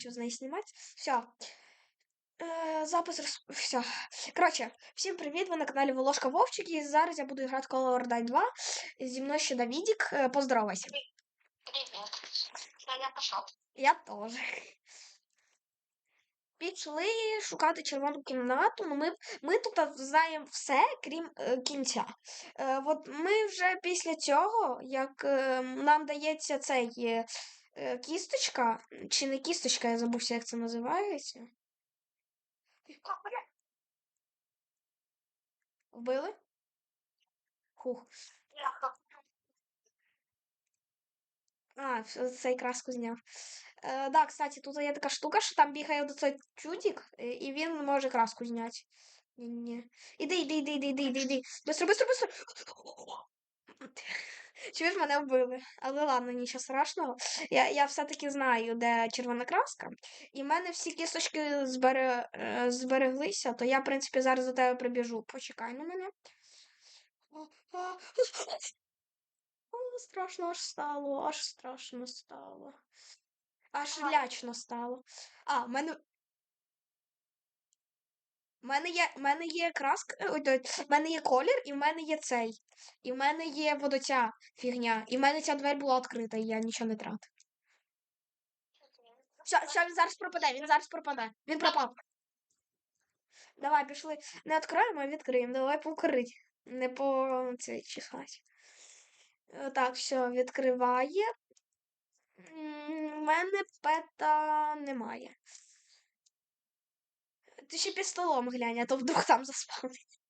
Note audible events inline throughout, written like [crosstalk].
хочу з неї знімати. Все. Е, запис роз... Все. Коротше, всім привіт! Ви на каналі Волошка Вовчик. І зараз я буду грати Color Orday 2. Зі мною ще Давідік. Е, Поздоровайся. Привет. Я пошел. Я теж. Пішли шукати червону кімнату. Ну, ми, ми тут знаємо все, крім е, кінця. Е, от ми вже після цього, як е, нам дається цей е, кісточка, чи не кісточка, я забувся, як це називається. Вбили? Хух. А, цей краску зняв. Е, да, кстати, тут є така штука, що там бігає оцей чудик, е, і він може краску зняти. Ні-ні. Іди, іди, іди, іди, іди, іди, іди. Быстро, быстро, быстро. Чуєш, мене вбили. Але ладно, нічого страшного. Я, я все-таки знаю, де червона краска. І в мене всі кісточки збере, е, збереглися, то я, в принципі, зараз до тебе прибіжу. Почекай на мене. О, страшно аж стало, аж страшно стало. Аж лячно стало. А, в мене. Мене є, мене є краска, е, ой, в мене є колір, і в мене є цей. І в мене є водоця фігня. І в мене ця двері була відкрита, і я нічого не тратив. Все, все, він зараз пропаде, він зараз пропаде. Він пропав. Давай, пішли. Не відкриємо, а відкриємо. Давай покрить. Не по цей чесать. Е, Так, все, відкриває. У мене пета немає. Ти ще під столом глянь, а то вдруг там заспавнить.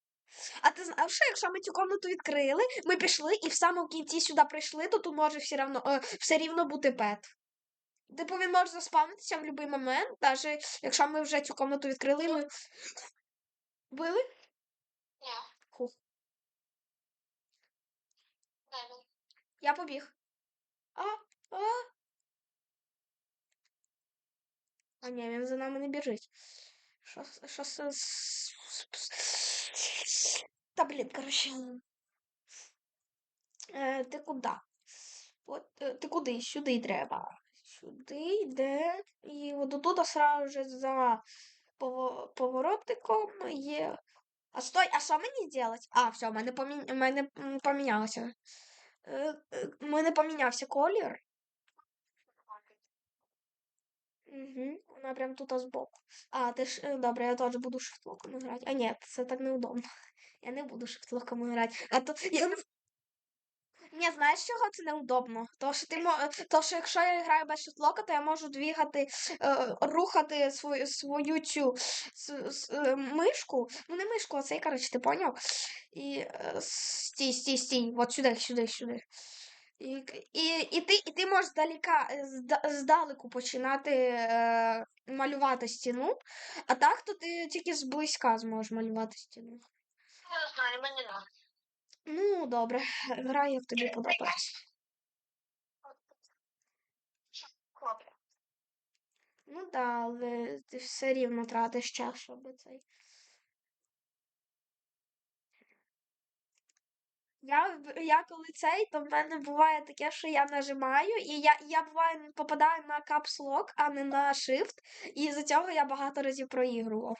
А ти знав, що якщо ми цю комнату відкрили, ми пішли і в самому кінці сюди прийшли, то тут може все рівно, е, все рівно бути пет. Типу він може заспавнитися в будь-який момент, навіть якщо ми вже цю комнату відкрили, ми. Били? Не, Хух. Я побіг. А, а. А ні, він за нами не біжить. Що, с- що с- с- с- Та блін, коротше. Е, ти куди? От, е, ти куди? Сюди треба. Сюди йде. І от тут сразу же за пово- поворотиком є. А стой, а що мені зробити? А, все, в мене, помі... мене помінялося. Е, е, мене помінявся колір. Угу, вона прям тут збоку. А, ти ж. е, Добре, я теж буду шифтлоком грати. А ні, це так неудобно. [laughs] Я не буду шифтлоком грати. А то я. Ні, знаєш, чого це неудобно? То, що ти мо... То, що якщо я граю без шифтлока, то я можу двігати, е, рухати свою, свою цю с, с, е, мишку. Ну, не мишку, а цей, коротше, ти поняв? І е, стій, стій, стій. От сюди, сюди, сюди. І, і, і, ти, і ти можеш здалека, е, здалеку починати е, малювати стіну, а так то ти тільки зблизька зможеш малювати стіну. Я знаю, мне не. Ну, добре, грай, як тобі подобається. Ну так, да, але ти все рівно тратиш час, щоб цей. Я, я коли цей, то в мене буває таке, що я нажимаю, і я, я буває попадаю на Lock, а не на Shift, і з-за цього я багато разів проігрував.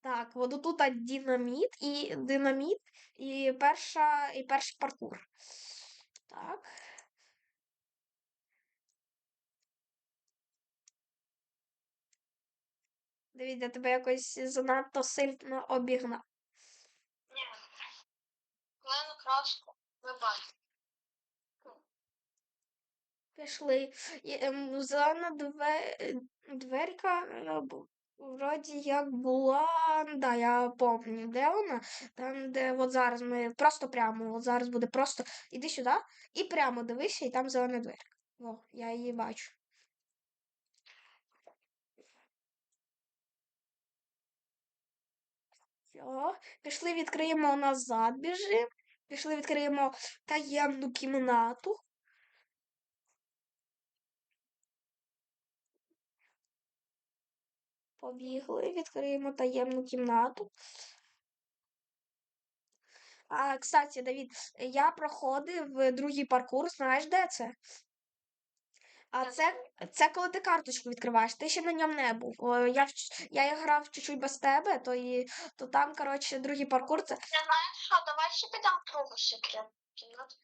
Так, от тут динаміт і динаміт, і перша, і перший паркур. Так. Давід, я тебе якось занадто сильно обігнав. Главную краску выбрать. Пішли. Ем, Зелена дверка е, вроді як була. Да, я пам'ятаю, де вона. Там, де от зараз ми просто прямо, от зараз буде просто іди сюди і прямо дивися, і там зелена дверка. О, я її бачу. Все, пішли, відкриємо назад, біжимо. Пішли, відкриємо таємну кімнату. Побігли, відкриємо таємну кімнату. А, кстати, Давід, я проходив другий паркур, знаєш, де це? А це, це коли ти карточку відкриваєш, ти ще на ньому не був. О, Я, вч- я грав чуть-чуть без тебе, то, і, то там, коротше, другий паркур це. Я знаєш що, давай ще підемо в другу секретну кімнату.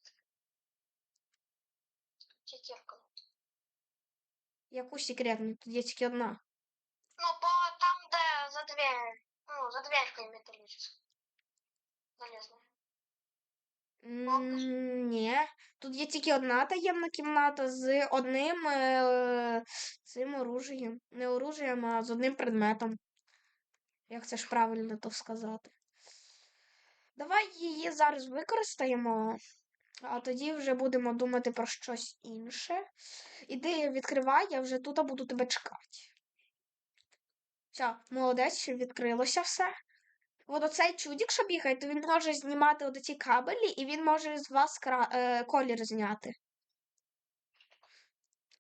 Яку секретну? Тут є тільки одна. Ну, по там, де за дверь, ну, за дверькою металлической. Залезла. М, Ні. Тут є тільки одна таємна кімната з одним е, цим оружієм. Не оружієм, а з одним предметом. Як це ж правильно то сказати? Давай її зараз використаємо, а тоді вже будемо думати про щось інше. Іди відкривай, я вже тут буду тебе чекати. Все, молодець, відкрилося все. От оцей чудік, що бігає, то він може знімати от ці кабелі, і він може з вас кра... е, колір зняти.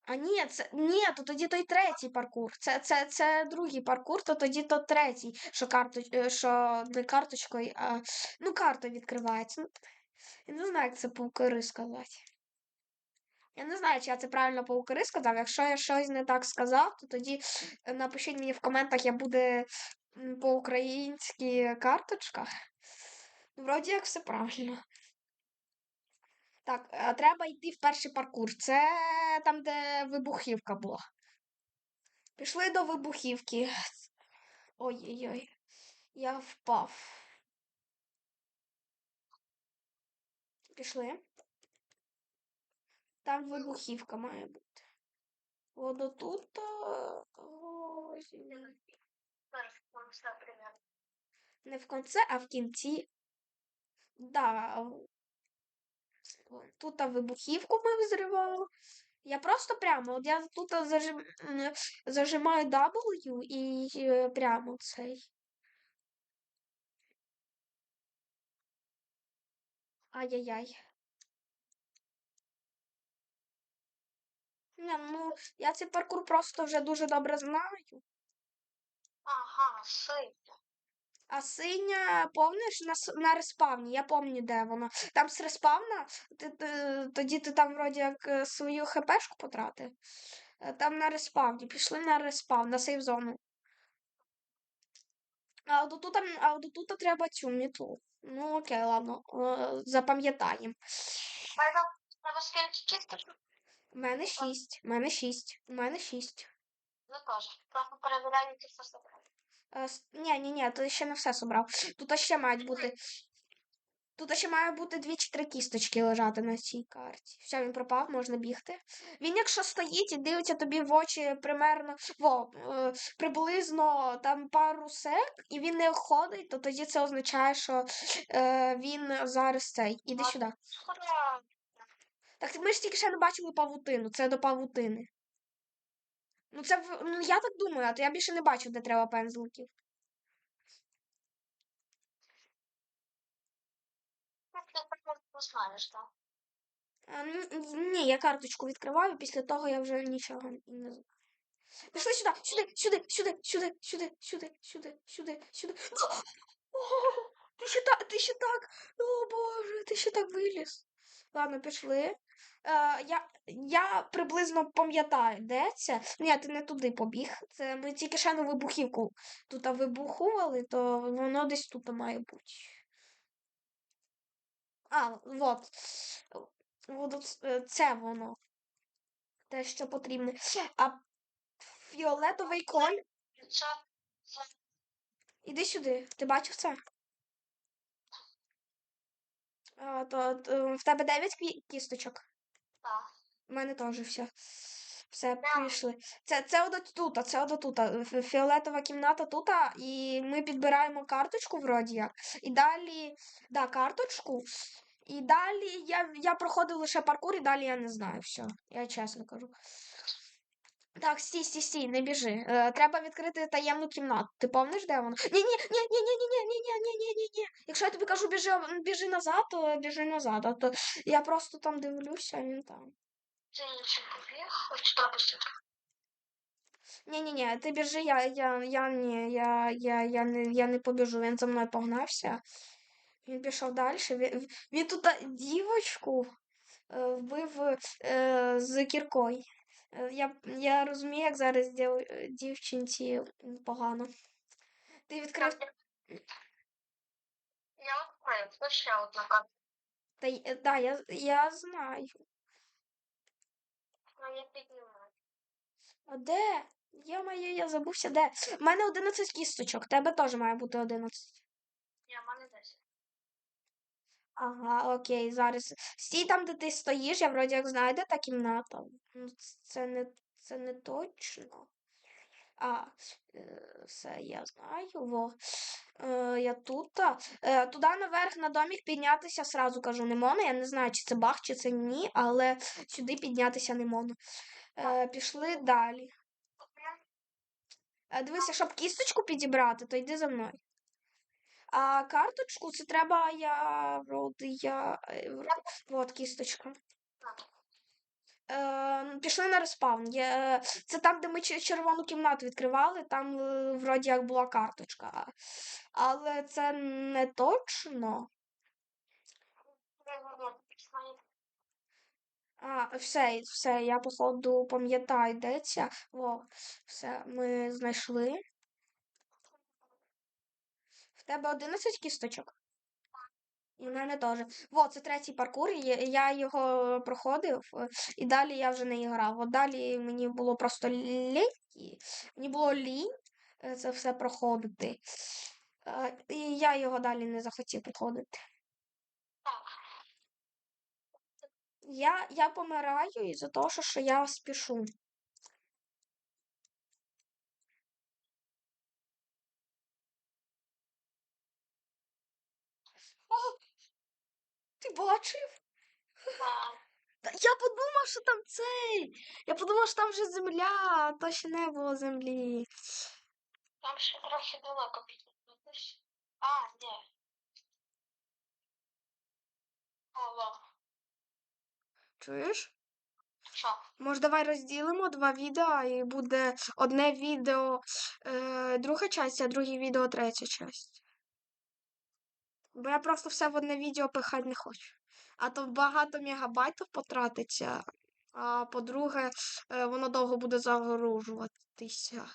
А ні, це ні, то тоді той третій паркур. Це, це, це другий паркур, то тоді то третій, що карто... е, що не карточкою, а ну, картою відкривається. Я не знаю, як це по-укри сказати. Я не знаю, чи я це правильно по-укри сказав. Якщо я щось не так сказав, то тоді е, напишіть мені в коментах, як буде м, по-українськи карточка. Ну, Вроді як все правильно. Так, треба йти в перший паркур. Це там, де вибухівка була. Пішли до вибухівки. Ой-ой-ой. Я впав. Пішли. Там вибухівка має бути. От отут. е, примерно. Не в кінці, а в кінці. Да. Тут вибухівку ми взривали. Я просто прямо, от я тут зажим... зажимаю W і е, прямо цей. Ай-яй-яй. Не, ну, я цей паркур просто вже дуже добре знаю. Ага, сильно. А синя, помниш, на, с- на респавні, я пам'ятаю, де вона. Там з респавна, ти, ти- тоді ти там вроді як е, свою хпшку потратив. Е, Там на респавні, пішли на респавн, на сейф зону. А от тут, а от тут треба цю мітлу. Ну окей, ладно, е, запам'ятаємо. Треба. У мене шість, у мене шість, у мене шість. Ви теж. Просто перевіряю, чи все собрали. Е, Ні, ні, ні, ти ще не все собрав. Тут ще мають бути. Тут ще має бути дві чи три кісточки лежати на цій карті. Все, він пропав, можна бігти. Він, якщо стоїть і дивиться тобі в очі примерно во, е, приблизно там пару сек, і він не ходить, то тоді це означає, що е, він зараз цей. Іди сюди. Так ми ж тільки ще не бачили павутину, це до павутини. Ну, це ну, я так думаю, а то я більше не бачу, де треба пензликів. Ну? А, Ні, я карточку відкриваю, після того я вже нічого не знаю. Пішли сюди, сюди, сюди, сюди, сюди, сюди, сюди, сюди, сюди, сюди. Ти ще так, ти ще так. О Боже, ти ще так виліз. Ладно, пішли. Е, я, я приблизно пам'ятаю, де це. Ні, ти не туди побіг. Це ми тільки ще на вибухівку тут вибухували, то воно десь тут має бути. А. От е, це воно. Те, що потрібно. А фіолетовий коль. Іди сюди. Ти бачив це? А, то, то в тебе 9 кві- кісточок. так. У мене теж все. Все, пішли. Це, це от тут, це от тут. Фіолетова кімната тут, і ми підбираємо карточку вроді як. І далі, да, карточку. І далі я, я проходив лише паркур, і далі я не знаю все. Я чесно кажу. Так, стій, стій, стій, не біжи. Е, треба відкрити таємну кімнату. Ти помниш, де вона? Ні, ні, ні, ні, ні, ні, ні, ні, ні, ні, ні, ні. Якщо я тобі кажу, біжи, біжи назад, то біжи назад. А то я просто там дивлюся, а він там. Це інший побіг. Хочу пропустити. Ні, ні, ні, ти біжи, я, я, я, ні, я, я, я, не, я не побіжу. Він за мною погнався. Він пішов далі. Він, він тут дівочку е, вбив е, з кіркою. Е, Я, я розумію, як зараз дів, е, дівчинці погано. Ти відкрив. Я открою, це ще одна карта. Та, е, да, я, я знаю. Ну, я піднімаю. А де? Я моє, я забувся, де? У мене 11 кісточок, тебе теж має бути 11. Ні, в мене 10. Ага, окей, зараз. Стій там, де ти стоїш, я вроді як знаю, та кімната. Ну, це не, це не точно. А, е, все, я знаю. Во. Е, я тут. Е, туди наверх на домік піднятися сразу кажу не можна. Я не знаю, чи це баг, чи це ні, але сюди піднятися не можна. Е, пішли далі. Е, дивися, щоб кісточку підібрати, то йди за мною. А карточку це треба, я вроді я. е, Вот кісточка. Е, пішли на респаун. Є, це там, де ми че- червону кімнату відкривали, там е, вроді як була карточка. Але це не точно. А, все, все, я походу пам'ятаю, де ця. Во, все, ми знайшли. Тебе 11 кісточок? В мене теж. Во, це третій паркур. Я його проходив, і далі я вже не грав. От далі мені було просто лінь. Мені було лінь е, це все проходити. Е, І я його далі не захотів проходити. Я, я помираю із-за того, що я спішу. Ти бачив? Я подумав, що там цей. Я подумав, що там вже земля, а то ще не було землі. Там ще трохи далеко піднятися. А, ні. Алло. Чуєш? Що? Може, давай розділимо два відео, і буде одне відео е, друга часть, а друге відео третя часть. Бо я просто все в одне відео пихати не хочу. А то багато мегабайтів потратиться. А по-друге, е, воно довго буде загружуватися.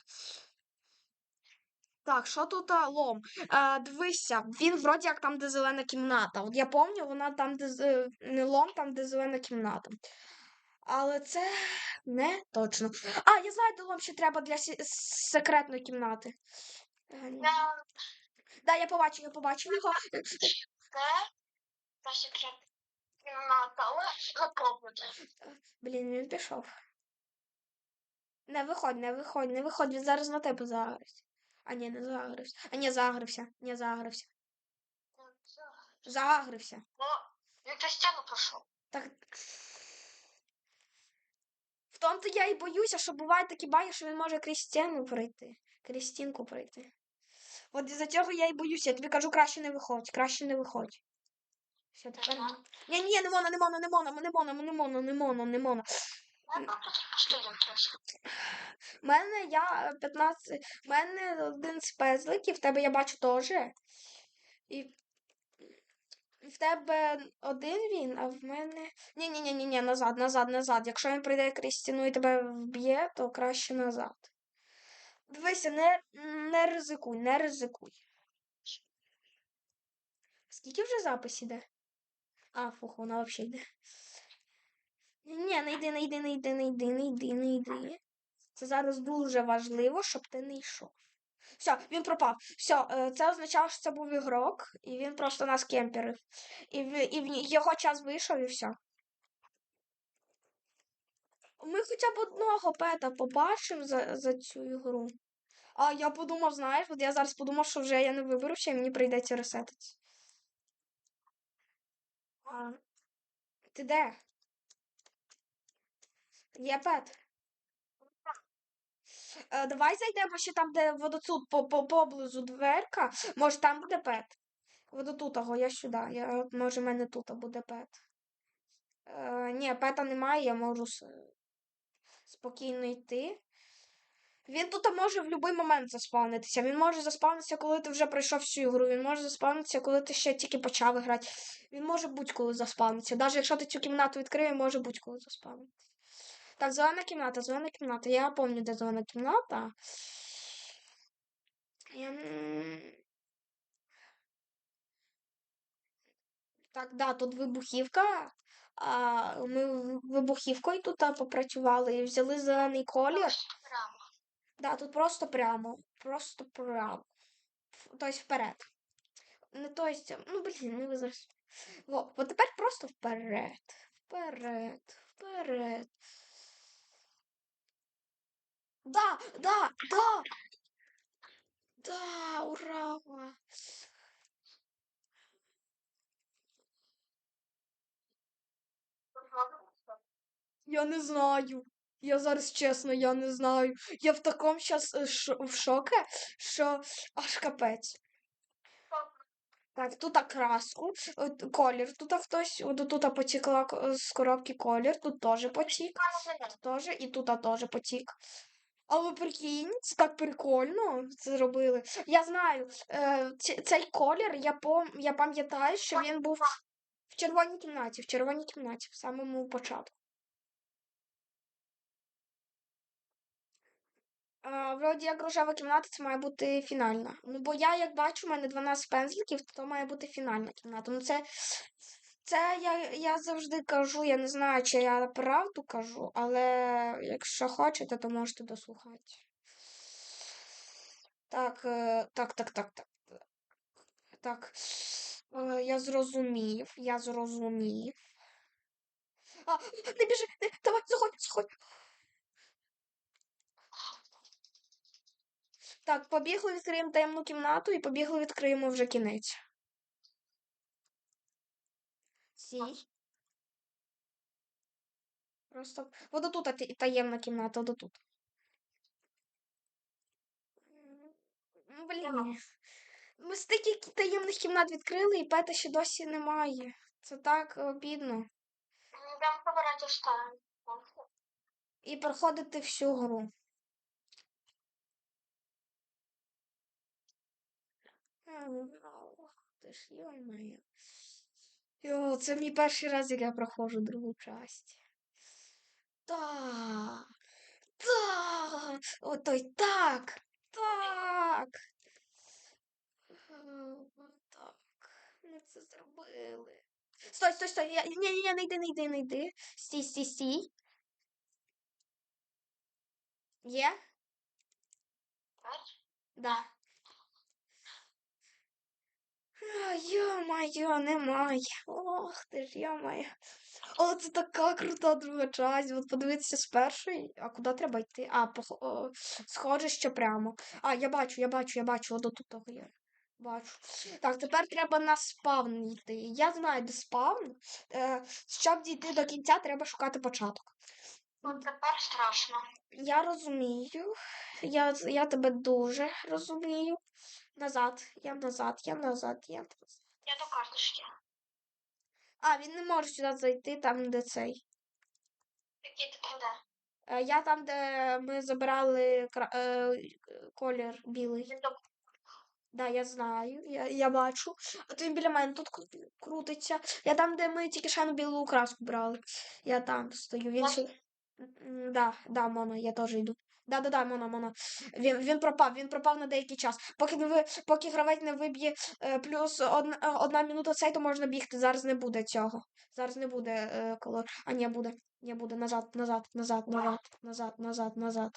Так, що тут лом? А, дивися, він вроді як там, де зелена кімната. От я пам'ятаю, вона там, де не лом, там, де зелена кімната. Але це не точно. А, я знаю, де лом ще треба для секретної кімнати. Я Да, я побачив, я побачив його. Блін, він пішов. Не виходь, не виходь, не виходь, він зараз на тебе загрився. А ні, не загрився. А ні, загрився. Не загрився. Загрився. Він через стіну пройшов. Так. В тому-то я і боюся, що буває такі баги, що він може крізь стіну пройти. Крізь стінку пройти. От із-за цього я і боюся. Я тобі кажу, краще не виходь, краще не виходь. Все, тепер. Ага. Ні, ні, не можна, не можна, не можна, не можна, не можна, не можна, не можна. У мене я е, 15. У мене один з пезликів, в тебе я бачу теж. І в тебе один він, а в мене. Ні, ні, ні, ні, ні, назад, назад, назад. Якщо він прийде крізь стіну і тебе вб'є, то краще назад. Дивися, не, не ризикуй, не ризикуй. Скільки вже запис іде? А, фух, вона взагалі йде. Ні, не йди, не йди, не йди, не йди, не йди, не йди. Це зараз дуже важливо, щоб ти не йшов. Все, він пропав. Все, це означало, що це був ігрок, і він просто нас кемперив. І, і в його час вийшов, і все. Ми хоча б одного пета побачимо за, за цю ігру. А я подумав, знаєш, от я зараз подумав, що вже я не виберуся, і мені прийдеться ресетитися. А, ти де? Є пет. Е, давай зайдемо ще там, де водоцуд по, по, поблизу дверка. Може, там буде пет. Водотутого, я сюди. Я, може, в мене тут буде пет. Е, ні, пета немає, я можу спокійно йти. Він тут може в будь-який момент заспавнитися. Він може заспавнитися, коли ти вже пройшов всю ігру. Він може заспавнитися, коли ти ще тільки почав грати. Він може будь-коли заспавнитися. Навіть якщо ти цю кімнату відкриє, може будь-коли заспавнитися. Так, зелена кімната, зелена кімната. Я пам'ятаю, де зелена кімната. Ем, Так, да, тут вибухівка. А, ми вибухівкою тут попрацювали і взяли зелений колір. Прямо. Да, тут просто прямо. Просто прямо. Тобто вперед. Не то есть, ну блін, ну ви зараз. Во, от тепер просто вперед. Вперед. Вперед. Да, да, да. Да, ура. Я не знаю. Я зараз чесно, я не знаю. Я в такому щас е, в шоке, що аж капець. Так, тут краску, колір. Тут хтось, тут потікла з коробки колір, тут теж потік. Тут теж, і тут теж потік. Але прикинь, це так прикольно це зробили. Я знаю, е, цей колір, я я пам'ятаю, що він був в червоній кімнаті, в червоній кімнаті, в самому початку. А, вроді як рожева кімната, це має бути фінальна. Ну, бо я, як бачу, у мене 12 пензликів, то має бути фінальна кімната. Ну, це, це я, я завжди кажу, я не знаю, чи я правду кажу, але якщо хочете, то можете дослухати. Так, е, так, так, так, так. Так. Е, Я зрозумів, я зрозумів. А, не біжи, не, давай, заходь, заходь. Так, побігли, відкриємо таємну кімнату і побігли, відкриємо вже кінець. Сій. Просто. Вот тут таємна кімната, вот тут. Блін. Ми стільки таємних кімнат відкрили, і пета ще досі немає. Це так обідно. Ну, Прям побирати останнє. І проходити всю гру. М, ох, Ти ж йо-моє. Йо, це мій перший раз, як я проходжу другу часть. Так. Так. Отой так. Так. Так. Ми це зробили. Стой, стой, стой. Я... Ні, ні, ні, не йди, не йди, не йди. Стій, стій, стій. Є? Бач? Да. Йо-моє, немає. Ох ти ж, йо-моє. О, це така крута друга часть. От подивитися з першої. А куди треба йти? А, пох... о, схоже, що прямо. А, я бачу, я бачу, я бачу, от тут того є. Бачу. Так, тепер треба на спавн йти. Я знаю, де спавн. Е, щоб дійти до кінця, треба шукати початок. Ну, тепер страшно. Я розумію. Я, я тебе дуже розумію. Назад, я назад, я назад, я назад. Я до карточки. А, він не може сюди зайти, там, де цей. Який ти де? Е, Я там, де ми забирали кра... е, колір білий. Він до Да, я знаю, я, я бачу. А то він біля мене тут крутиться. Я там, де ми тільки шану білу краску брали. Я там стою. Він Ось. Да, да, Мона, я теж йду. Да, да, да, Мона, Мона. Він, він пропав, він пропав на деякий час. Поки не ви, поки гравець не виб'є е, плюс одна, е, одна минута цей, то можна бігти. Зараз не буде цього. Зараз не буде е, колор. А ні, буде. Ні, буде. Назад, назад, назад, назад, назад, назад, назад.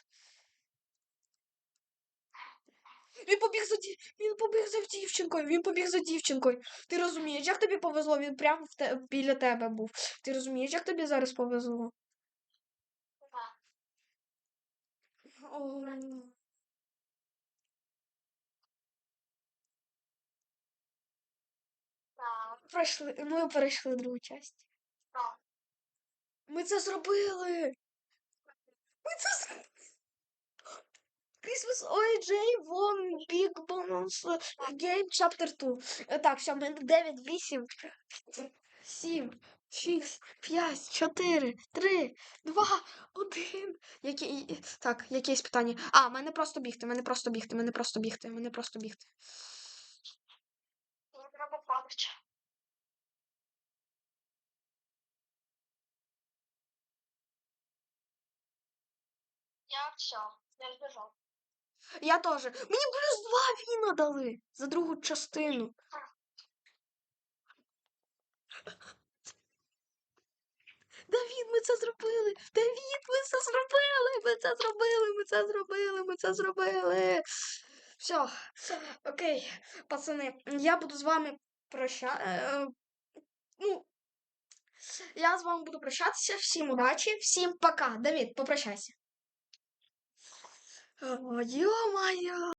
Він побіг за дів... він побіг за дівчинкою, він побіг за дівчинкою. Ти розумієш, як тобі повезло? Він прямо в те... біля тебе був. Ти розумієш, як тобі зараз повезло? Так. пройшли. Ми перейшли другу часть. Так. Ми це зробили. Ми це зробили. Christmas OJ One Big Bonus Game Chapter 2. Е, Так, все, ми 9, 8, 7, 6, 5, 4, 3, 2, 1. Які... Так, якесь питання. А, мене просто бігти, мене просто бігти, мене просто бігти, мене просто бігти. Мені треба пам'ять. Я все, я сбежал. Я теж. Мені плюс два віна дали за другу частину. [laughs] Давід, ми це зробили! Давід, ми це зробили! Ми це зробили! Ми це зробили! Ми це зробили! Все, окей, пацани, я буду з вами прощатися. Ну, я з вами буду прощатися. Всім удачі, всім пока. Давід, попрощайся. Ё-моё!